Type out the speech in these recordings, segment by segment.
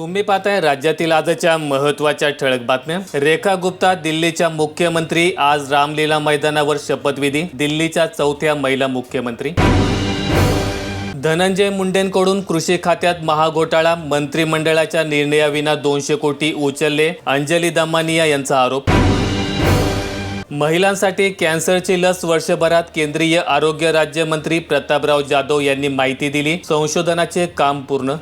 तुम्ही पाहताय राज्यातील आजच्या महत्त्वाच्या ठळक बातम्या. रेखा गुप्ता दिल्लीच्या मुख्यमंत्री आज रामलीला मैदानावर शपथविधी दिल्लीच्या चौथ्या महिला मुख्यमंत्री. धनंजय मुंडेंकडून कृषी खात्यात महाघोटाळा मंत्रिमंडळाच्या निर्णयाविना दोनशे कोटी उचलले अंजली दमानिया यांचा आरोप. महिलांसाठी कॅन्सरची लस वर्षभरात केंद्रीय आरोग्य राज्यमंत्री प्रतापराव जाधव यांनी माहिती दिली संशोधनाचे काम पूर्ण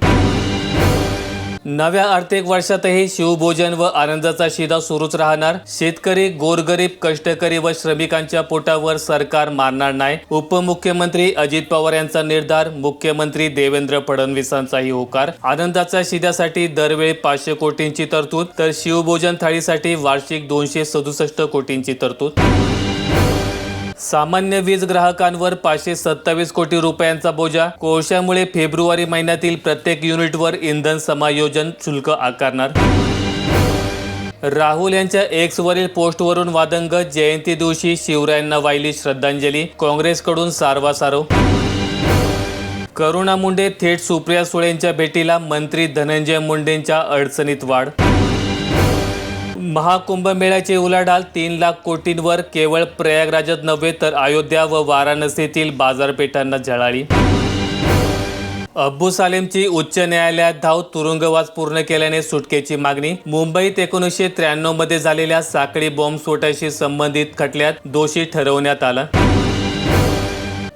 नव्या आर्थिक वर्षातही शिवभोजन व आनंदाचा शिदा सुरूच राहणार. शेतकरी गोरगरीब कष्टकरी व श्रमिकांच्या पोटावर सरकार मारणार नाही. उपमुख्यमंत्री अजित पवार यांचा निर्धार मुख्यमंत्री देवेंद्र फडणवीसांचाही होकार. आनंदाच्या शिद्यासाठी दरवेळी पाचशे कोटींची तरतूद तर शिवभोजन थाळीसाठी वार्षिक दोनशे सदुसष्ट कोटींची तरतूद. सामान्य वीज ग्राहकांवर पाचशे सत्तावीस कोटी रुपयांचा बोजा. कोळशामुळे फेब्रुवारी महिन्यातील प्रत्येक युनिटवर इंधन समायोजन शुल्क आकारणार. राहुल यांच्या एक्सवरील पोस्टवरून वादंग. जयंती दिवशी शिवरायांना वाहिली श्रद्धांजली. काँग्रेसकडून सारवासारो करुणा मुंडे थेट सुप्रिया सुळेंच्या भेटीला मंत्री धनंजय मुंडेंच्या अडचणीत वाढ. महाकुंभमेळ्याची उलाढाल तीन लाख कोटींवर केवळ प्रयागराजात नव्हे तर अयोध्या व वाराणसीतील बाजारपेठांना झळाळी. अब्बू सालेमची उच्च न्यायालयात धाव तुरुंगवास पूर्ण केल्याने सुटकेची मागणी. मुंबईत एकोणीसशे त्र्याण्णवमध्ये झालेल्या साखळी बॉम्बस्फोटाशी संबंधित खटल्यात दोषी ठरवण्यात आला.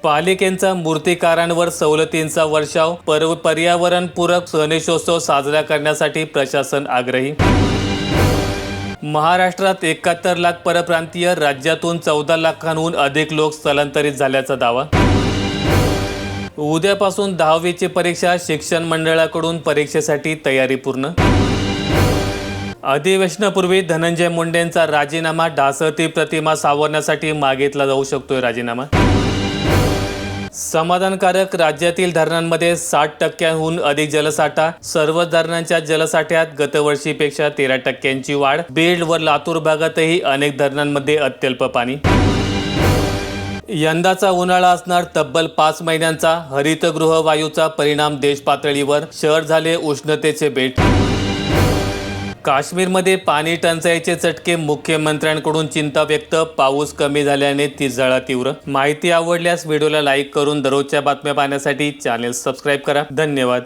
पालिकेचा मूर्तिकारांवर सवलतींचा वर्षाव पर्व पर्यावरणपूरक गणेशोत्सव साजरा करण्यासाठी प्रशासन आग्रही. महाराष्ट्रात एकाहत्तर लाख परप्रांतीय राज्यातून चौदा लाखांहून अधिक लोक स्थलांतरित झाल्याचा दावा. उद्यापासून दहावीची परीक्षा शिक्षण मंडळाकडून परीक्षेसाठी तयारी पूर्ण. अधिवेशनापूर्वी धनंजय मुंडेंचा राजीनामा ढासळती प्रतिमा सावरण्यासाठी मागितला जाऊ शकतोय राजीनामा. समाधानकारक राज्यातील धरणांमध्ये साठ टक्क्यांहून अधिक जलसाठा सर्व धरणांच्या जलसाठ्यात गतवर्षीपेक्षा तेरा टक्क्यांची वाढ बीड व लातूर भागातही अनेक धरणांमध्ये अत्यल्प पाणी. यंदाचा उन्हाळा असणार तब्बल पाच महिन्यांचा हरितगृह वायूचा परिणाम देश पातळीवर शहर झाले उष्णतेचे बेट. काश्मीरमध्ये पाणी टंचाईचे चटके मुख्यमंत्र्यांकडून चिंता व्यक्त पाऊस कमी झाल्याने ती जळा तीव्र. माहिती आवडल्यास व्हिडिओला लाईक करून दररोजच्या बातम्या पाहण्यासाठी चॅनेल सबस्क्राईब करा. धन्यवाद.